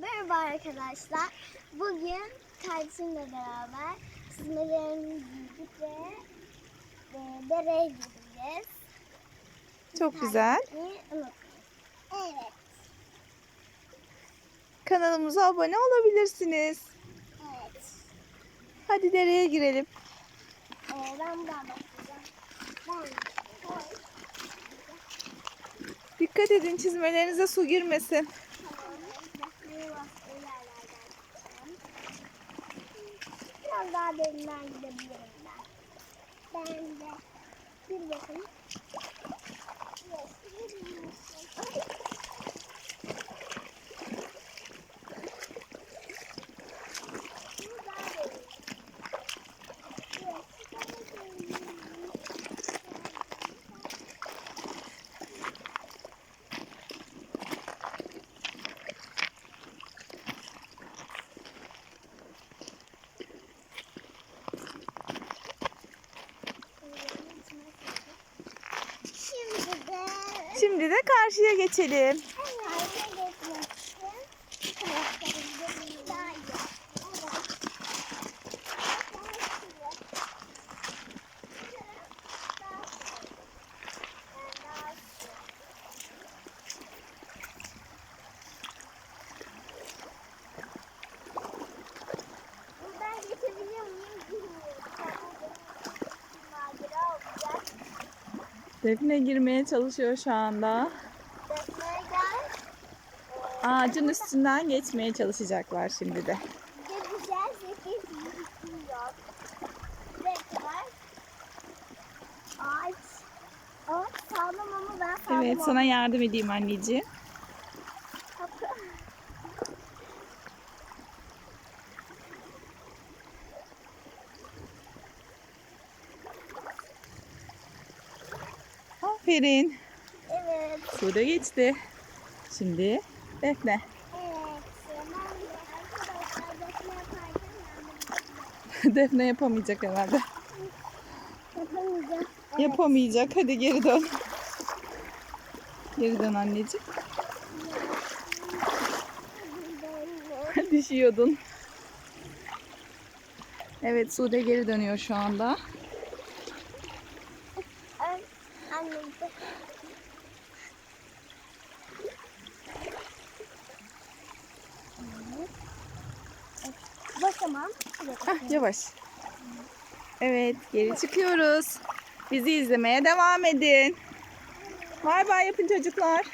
Merhaba arkadaşlar. Bugün kardeşimle beraber çizmelerimizi giydik ve e, dereye gideceğiz. Çok güzel. Takipçiyi unutmayın. Evet. Kanalımıza abone olabilirsiniz. Evet. Hadi dereye girelim. E, ben buradan başlayacağım. Ben Dikkat edin çizmelerinize su girmesin. Daha derinden gidebilirim ben. Ben de bir bakın. Yes, yürüyorsun. Bu daha derin. Yes, daha derin. Şimdi de Şimdi de karşıya geçelim. Defne girmeye çalışıyor şu anda. Ağacın üstünden geçmeye çalışacaklar şimdi de. Evet sana yardım edeyim anneciğim. Aferin. Evet. Su da geçti. Şimdi. Evet. Arkadaşlar defne yapamayacak herhalde. yapamayacağım. Yapamayacak. Hadi geri dön. Geri dön anneciğim. Düşüyordun. Evet Sude geri dönüyor şu anda. Annem de. Basamam. Hah, yavaş. Evet geri çıkıyoruz. Bizi izlemeye devam edin. Bay bay yapın çocuklar.